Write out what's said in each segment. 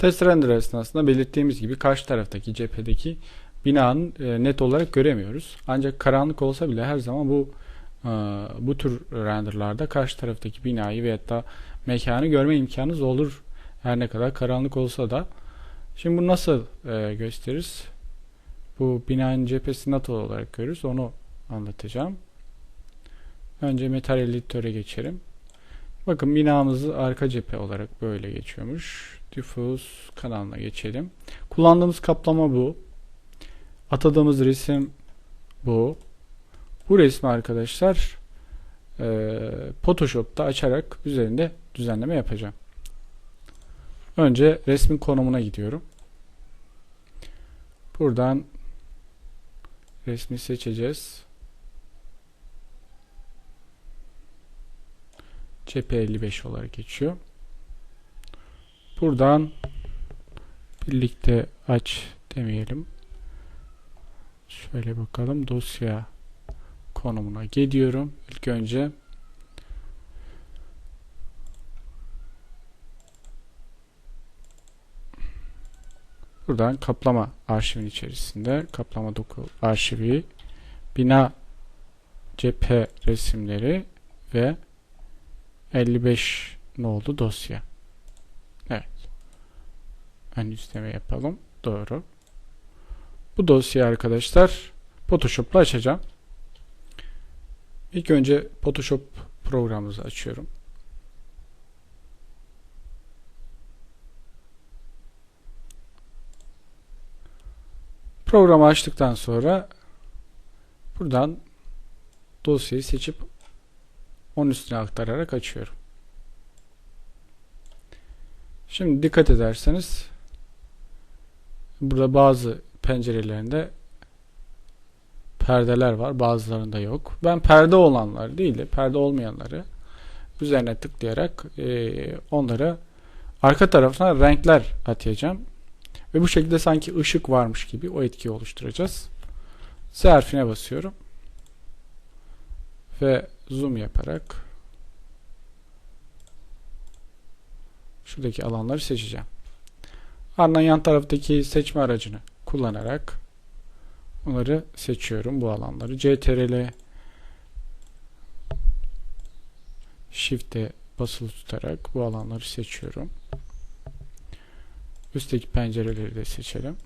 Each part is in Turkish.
Test render esnasında belirttiğimiz gibi karşı taraftaki cephedeki binanın e, net olarak göremiyoruz. Ancak karanlık olsa bile her zaman bu e, bu tür renderlarda karşı taraftaki binayı veyahut da mekanı görme imkanınız olur. Her ne kadar karanlık olsa da. Şimdi bu nasıl e, gösteririz? Bu binanın cephesi nasıl olarak görürüz onu anlatacağım. Önce materyal editöre geçelim. Bakın binamızı arka cephe olarak böyle geçiyormuş. Diffuse kanalına geçelim. Kullandığımız kaplama bu. Atadığımız resim bu. Bu resmi arkadaşlar e, Photoshop'ta açarak üzerinde düzenleme yapacağım. Önce resmin konumuna gidiyorum. Buradan resmi seçeceğiz. cephe 55 olarak geçiyor. Buradan birlikte aç demeyelim. Şöyle bakalım dosya konumuna gidiyorum. İlk önce buradan kaplama arşivin içerisinde kaplama doku arşivi bina cephe resimleri ve 55 nolu dosya. Ön yüzleme yapalım. Doğru. Bu dosyayı arkadaşlar Photoshop'la açacağım. İlk önce Photoshop programımızı açıyorum. Programı açtıktan sonra buradan dosyayı seçip onun üstüne aktararak açıyorum. Şimdi dikkat ederseniz burada bazı pencerelerinde perdeler var. Bazılarında yok. Ben perde olanlar değil de perde olmayanları üzerine tıklayarak e, onlara arka tarafına renkler atayacağım. Ve bu şekilde sanki ışık varmış gibi o etkiyi oluşturacağız. Z harfine basıyorum. Ve zoom yaparak şuradaki alanları seçeceğim. Ardından yan taraftaki seçme aracını kullanarak onları seçiyorum bu alanları. CTRL Shift'e basılı tutarak bu alanları seçiyorum. Üstteki pencereleri de seçelim.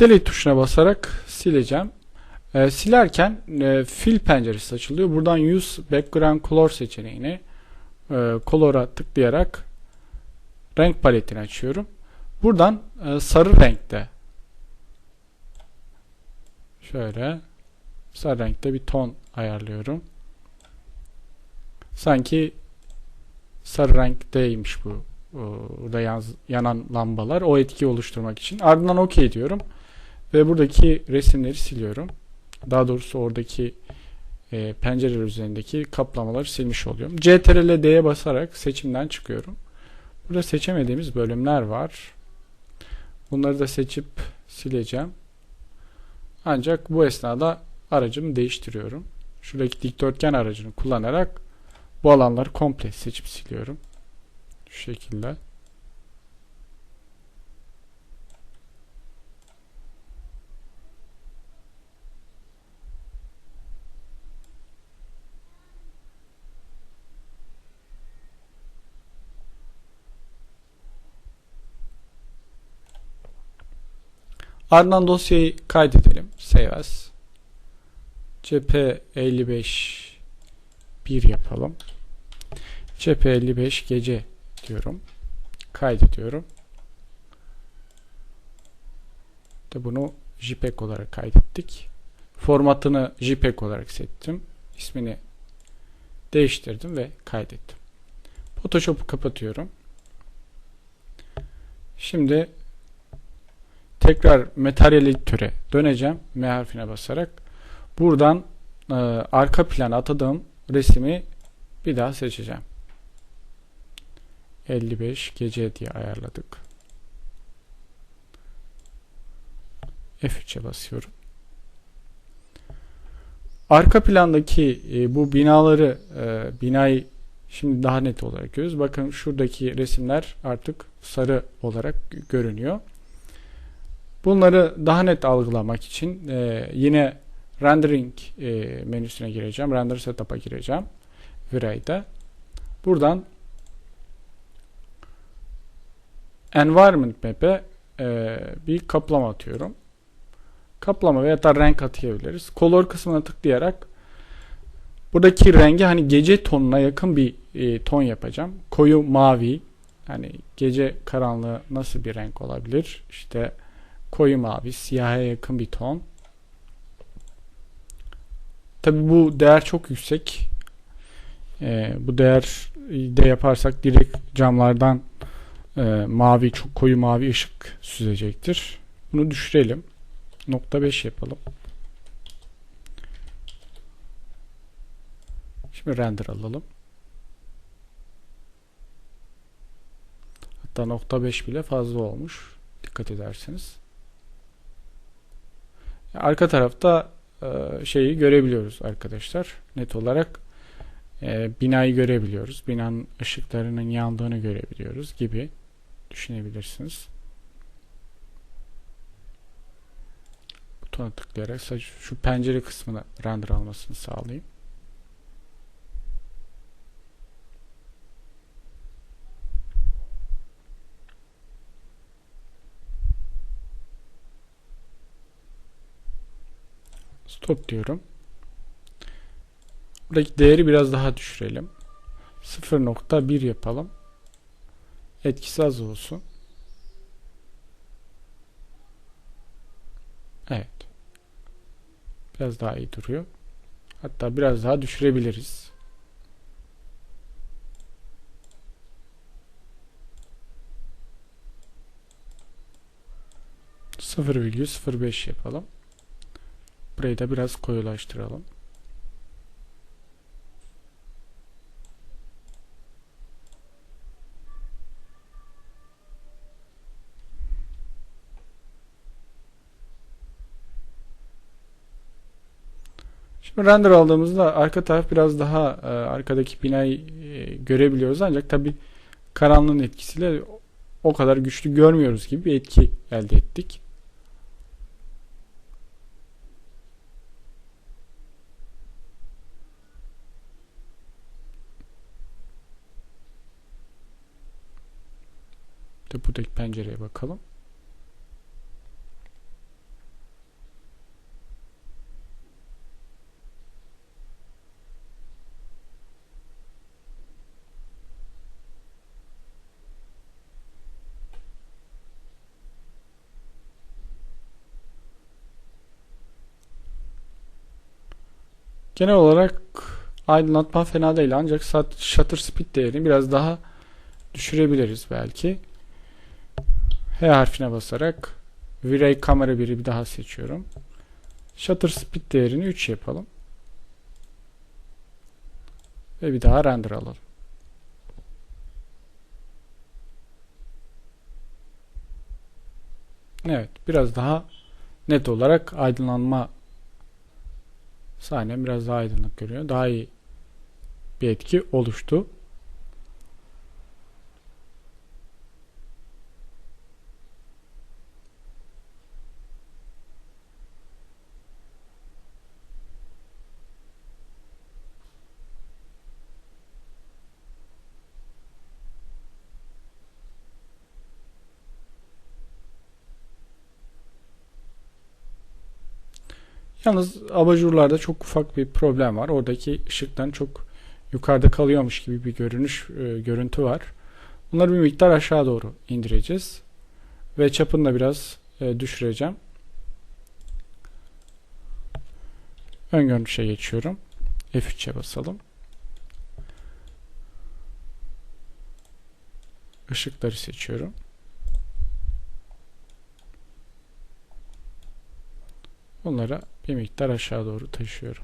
Delete tuşuna basarak sileceğim. E, silerken e, fil penceresi açılıyor. Buradan Use Background Color seçeneğini e, Color'a tıklayarak renk paletini açıyorum. Buradan e, sarı renkte şöyle sarı renkte bir ton ayarlıyorum. Sanki sarı renkteymiş bu. Burada yanan lambalar. O etkiyi oluşturmak için. Ardından OK diyorum. Ve buradaki resimleri siliyorum. Daha doğrusu oradaki e, pencereler üzerindeki kaplamaları silmiş oluyorum. CTRL D'ye basarak seçimden çıkıyorum. Burada seçemediğimiz bölümler var. Bunları da seçip sileceğim. Ancak bu esnada aracımı değiştiriyorum. Şuradaki dikdörtgen aracını kullanarak bu alanları komple seçip siliyorum. Şu şekilde. Ardından dosyayı kaydedelim. Save as. cephe 55 1 yapalım. cephe 55 gece diyorum. Kaydediyorum. De bunu JPEG olarak kaydettik. Formatını JPEG olarak seçtim. İsmini değiştirdim ve kaydettim. Photoshop'u kapatıyorum. Şimdi tekrar materyal editöre döneceğim. M harfine basarak. Buradan e, arka plana atadığım resmi bir daha seçeceğim. 55 gece diye ayarladık. F3'e basıyorum. Arka plandaki e, bu binaları e, binayı şimdi daha net olarak görüyoruz. Bakın şuradaki resimler artık sarı olarak görünüyor. Bunları daha net algılamak için e, yine rendering e, menüsüne gireceğim. Render setup'a gireceğim. V-Ray'da. Buradan environment map'e e, bir kaplama atıyorum. Kaplama veya da renk atayabiliriz. Color kısmına tıklayarak buradaki rengi hani gece tonuna yakın bir e, ton yapacağım. Koyu mavi. Hani gece karanlığı nasıl bir renk olabilir? İşte koyu mavi, siyaha yakın bir ton. Tabi bu değer çok yüksek. E, bu değer de yaparsak direkt camlardan e, mavi, çok koyu mavi ışık süzecektir. Bunu düşürelim. Nokta 5 yapalım. Şimdi render alalım. Hatta nokta 5 bile fazla olmuş. Dikkat ederseniz. Arka tarafta e, şeyi görebiliyoruz arkadaşlar. Net olarak e, binayı görebiliyoruz. Binanın ışıklarının yandığını görebiliyoruz gibi düşünebilirsiniz. Butona tıklayarak şu pencere kısmına render almasını sağlayayım. Stop diyorum. Buradaki değeri biraz daha düşürelim. 0.1 yapalım. Etkisi az olsun. Evet. Biraz daha iyi duruyor. Hatta biraz daha düşürebiliriz. Sıfır virgül sıfır beş yapalım. Burayı da biraz koyulaştıralım. Şimdi render aldığımızda arka taraf biraz daha e, arkadaki binayı e, görebiliyoruz ancak tabi karanlığın etkisiyle o kadar güçlü görmüyoruz gibi bir etki elde ettik. De buradaki pencereye bakalım. Genel olarak aydınlatma fena değil ancak shutter speed değerini biraz daha düşürebiliriz belki. H harfine basarak V-Ray kamera 1'i bir daha seçiyorum. Shutter speed değerini 3 yapalım. Ve bir daha render alalım. Evet, biraz daha net olarak aydınlanma sahnem biraz daha aydınlık görünüyor. Daha iyi bir etki oluştu. Yalnız abajurlarda çok ufak bir problem var. Oradaki ışıktan çok yukarıda kalıyormuş gibi bir görünüş e, görüntü var. Bunları bir miktar aşağı doğru indireceğiz. Ve çapını da biraz e, düşüreceğim. Ön görünüşe geçiyorum. F3'e basalım. Işıkları seçiyorum. Bunları bir miktar aşağı doğru taşıyorum.